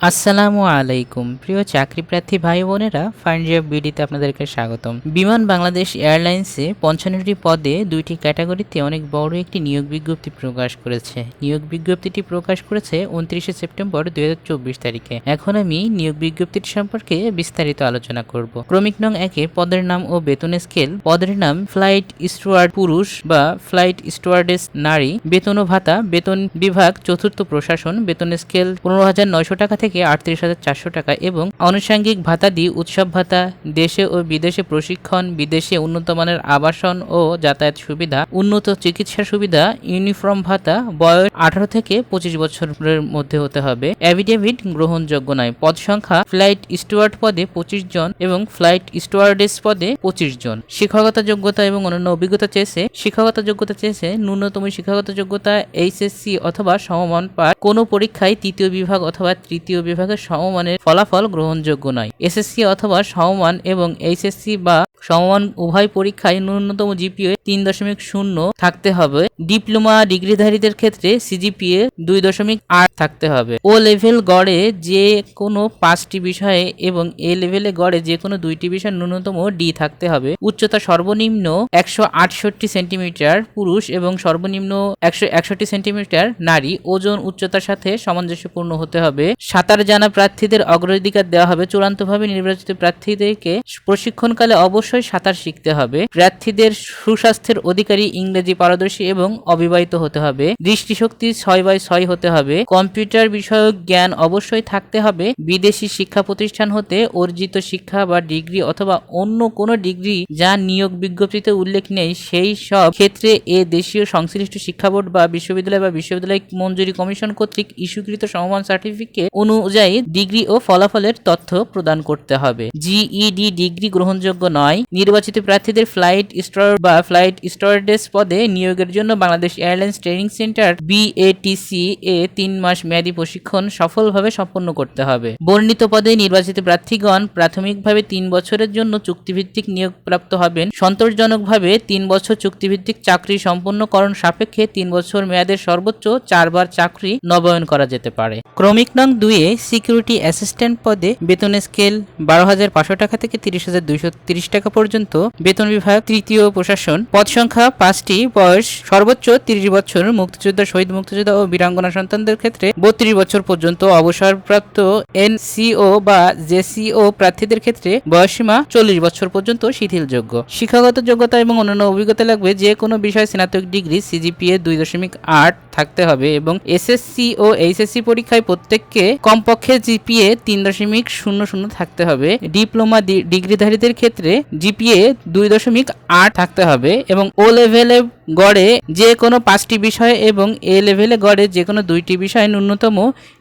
আসসালামু আলাইকুম। প্রিয় চাকরি প্রার্থী ভাই বোনেরা ফাইন্ড বিডিতে আপনাদেরকে স্বাগতম। বিমান বাংলাদেশ এয়ারলাইন্সে পঞ্চান্নটি পদে দুইটি ক্যাটাগরিতে অনেক বড় একটি নিয়োগ বিজ্ঞপ্তি প্রকাশ করেছে। নিয়োগ বিজ্ঞপ্তিটি প্রকাশ করেছে উনত্রিশে সেপ্টেম্বর দু হাজার চব্বিশ তারিখে। এখন আমি নিয়োগ বিজ্ঞপ্তিটি সম্পর্কে বিস্তারিত আলোচনা করব। ক্রমিক নং একে পদের নাম ও বেতন স্কেল, পদের নাম ফ্লাইট স্টুয়ার্ড পুরুষ বা ফ্লাইট স্টুয়ার্ডেস নারী, বেতন ও ভাতা, বেতন বিভাগ, চতুর্থ প্রশাসন, বেতন স্কেল পনেরো হাজার নয়শো টাকা থেকে আটত্রিশ হাজার চারশো টাকা এবং আনুষঙ্গিক ভাতাদি উৎসব ভাতা, দেশে ও বিদেশে প্রশিক্ষণ, বিদেশে উন্নত মানের আবাসন ও যাতায়াত সুবিধা, উন্নত চিকিৎসা সুবিধা, ইউনিফর্ম ভাতা বয়স আঠারো থেকে পঁচিশ বছরের মধ্যে হতে হবে। অ্যাভিডেভিট গ্রহণযোগ্য নয়। পদ সংখ্যা ফ্লাইট স্টুয়ার্ড পদে পঁচিশ জন এবং ফ্লাইট স্টুয়ার্ডেস পদে পঁচিশ জন। শিক্ষাগত যোগ্যতা এবং অন্যান্য অভিজ্ঞতা চেয়েছে শিক্ষাগত যোগ্যতা চেয়েছে ন্যূনতম শিক্ষাগত যোগ্যতা, এইচএসসি অথবা সমমান পাঠ কোনো পরীক্ষায় তৃতীয় বিভাগ অথবা তৃতীয় বিভাগের সমমানের ফলাফল গ্রহণযোগ্য নয়। এসএসসি অথবা সমমান এবং এইচএসসি বা সমমান উভয় পরীক্ষায় ন্যূনতম জিপিএ তিন দশমিক শূন্য থাকতে হবে। ডিপ্লোমা ডিগ্রিধারীদের ক্ষেত্রে সিজিপিএ দুই দশমিক আট থাকতে হবে। ও লেভেল গড়ে যে কোনো পাঁচটি বিষয়ে এবং এ লেভেলে গড়ে যে কোনো দুইটি বিষয় ন্যূনতম ডি থাকতে হবে। উচ্চতা সর্বনিম্ন একশো আটষট্টি সেন্টিমিটার, পুরুষ এবং সর্বনিম্ন একশো একষট্টি সেন্টিমিটার নারী। ওজন উচ্চতার সাথে সামঞ্জস্যপূর্ণ হতে হবে। সাঁতার জানা প্রার্থীদের অগ্রাধিকার দেওয়া হবে। চূড়ান্তভাবে নির্বাচিত প্রার্থীদেরকে প্রশিক্ষণকালে অবশ্যই সাঁতার শিখতে হবে। প্রার্থীদের সুস্বাস্থ্যের অধিকারী ইংরেজি পারদর্শী এবং অবিবাহিত হতে হবে। দৃষ্টিশক্তি ছয় বাই ছয় হতে হবে। কম্পিউটার বিষয়ক জ্ঞান অবশ্যই থাকতে হবে। বিদেশি শিক্ষা প্রতিষ্ঠান হতে অর্জিত শিক্ষা বা ডিগ্রি অথবা অন্য কোনো ডিগ্রি যা নিয়োগ বিজ্ঞপ্তিতে উল্লেখ নেই, সেই সব ক্ষেত্রে এ দেশীয় সংশ্লিষ্ট শিক্ষা বোর্ড বা বিশ্ববিদ্যালয় বা বিশ্ববিদ্যালয় মঞ্জুরি কমিশন কর্তৃক ইস্যুকৃত সমমান সার্টিফিকেট অনুযায়ী ডিগ্রি ও ফলাফলের তথ্য প্রদান করতে হবে। জিইডি ডিগ্রি গ্রহণযোগ্য নয়। নির্বাচিত প্রার্থীদের ফ্লাইট স্টোর বা ফ্লাইট স্টোয়ার্ডেস পদে নিয়োগের জন্য Bangladesh airlines training centre BATC এ তিন মাস মেয়াদী প্রশিক্ষণ সফলভাবে সম্পন্ন করতে হবে। বর্ণিত পদে নির্বাচিত প্রার্থীগণ প্রাথমিকভাবে তিন বছরের জন্য চুক্তিভিত্তিক নিয়োগ প্রাপ্ত হবেন। সন্তোষজনকভাবে তিন বছর চুক্তিভিত্তিক চাকরি সম্পন্নকরণ সাপেক্ষে তিন বছর মেয়াদের সর্বোচ্চ চারবার চাকরি নবায়ন করা যেতে পারে। ক্রমিক নং দুইয়ে সিকিউরিটি অ্যাসিস্ট্যান্ট পদে বেতনের স্কেল বারো হাজার পাঁচশো টাকা থেকে তিরিশ হাজার দুইশো তিরিশ টাকা পর্যন্ত বেতন বিভাগ তৃতীয় প্রশাসন। পদ সংখ্যা পাঁচটি, বয়স সর্বোচ্চ তিরিশ বছর। মুক্তিযোদ্ধা, শহীদ মুক্তিযোদ্ধা ও বীরাঙ্গনা সন্তানদের ক্ষেত্রে বত্রিশ বছর পর্যন্ত অবসরপ্রাপ্ত এনসিও বা জেসিও প্রার্থীদের ক্ষেত্রে বয়সীমা চল্লিশ বছর পর্যন্ত শিথিলযোগ্য। শিক্ষাগত যোগ্যতা এবং অন্যান্য অভিজ্ঞতা লাগবে যে কোনো বিষয়ে স্নাতক ডিগ্রি, সিজিপিএ দুই দশমিক আট থাকতে হবে এবং এসএসসি ও এইচএসসি পরীক্ষায় প্রত্যেককে কমপক্ষে জিপিএ তিন দশমিক শূন্য শূন্য থাকতে হবে। ডিপ্লোমা ডিগ্রিধারীদের ক্ষেত্রে জিপিএ দুই দশমিক আট থাকতে হবে এবং ও লেভেলে গড়ে যে কোনো পাঁচটি বিষয়ে এবং এ লেভেলে গড়ে যে কোনো দুইটি বিষয়ে ন্যূনতম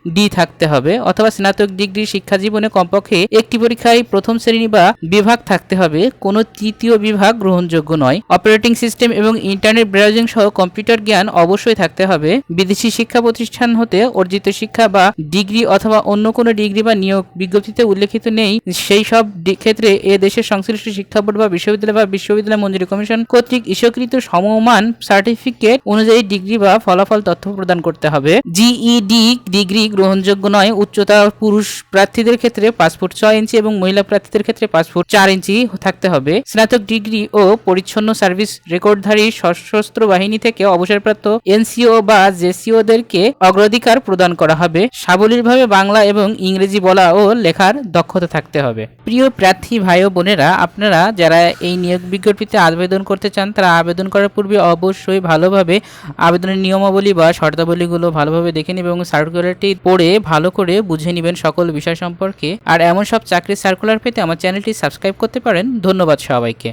ডি থাকতে হবে অথবা স্নাতক ডিগ্রি শিক্ষা জীবনে কমপক্ষে একটি পরীক্ষায় প্রথম শ্রেণি বা বিভাগ থাকতে হবে। কোনো তৃতীয় বিভাগ গ্রহণযোগ্য নয়। অপারেটিং সিস্টেম এবং ইন্টারনেট ব্রাউজিং সহ কম্পিউটার জ্ঞান অবশ্যই থাকতে হবে। বিদেশি শিক্ষা প্রতিষ্ঠান হতে অর্জিত শিক্ষা বা ডিগ্রি অথবা অন্য কোনো ডিগ্রি বা নিয়োগ বিজ্ঞপ্তিতে উল্লেখিত নেই। সেই সব ক্ষেত্রে এ দেশের সংশ্লিষ্ট শিক্ষা বোর্ড বা বিশ্ববিদ্যালয় বা বিশ্ববিদ্যালয় মঞ্জুরি কমিশন কর্তৃক ইস্যুকৃত সমমান সার্টিফিকেট অনুযায়ী ডিগ্রি বা ফলাফল তথ্য প্রদান করতে হবে। জিইডি ডিগ্রি গ্রহণযোগ্য নয়। উচ্চতা পুরুষ প্রার্থীদের ক্ষেত্রে পাসপোর্ট ছয় ইঞ্চি এবং মহিলা প্রার্থীদের ক্ষেত্রে পাসপোর্ট চার ইঞ্চি থাকতে হবে। স্নাতক ডিগ্রি ও পরিচ্ছন্ন সার্ভিস রেকর্ডধারী সশস্ত্র বাহিনী থেকে অবসরপ্রাপ্ত এনসিও বা জেসিওদেরকে অগ্রাধিকার প্রদান করা হবে। সাবলীলভাবে বাংলা এবং ইংরেজি বলা ও লেখার দক্ষতা থাকতে হবে। প্রিয় প্রার্থী ভাই ও বোনেরা, আপনারা যারা এই নিয়োগ বিজ্ঞপ্তিতে আবেদন করতে চান, তারা আবেদন করার পূর্বে অবশ্যই ভালোভাবে আবেদনের নিয়মাবলী বা শর্তাবলীগুলো ভালোভাবে দেখে নেবেন এবং সার্কুলারটি পড়ে ভালো করে বুঝে নেবেন সকল বিষয় সম্পর্কে। আর এমন সব চাকরির সার্কুলার পেতে আমার চ্যানেলটি সাবস্ক্রাইব করতে পারেন। ধন্যবাদ সবাইকে।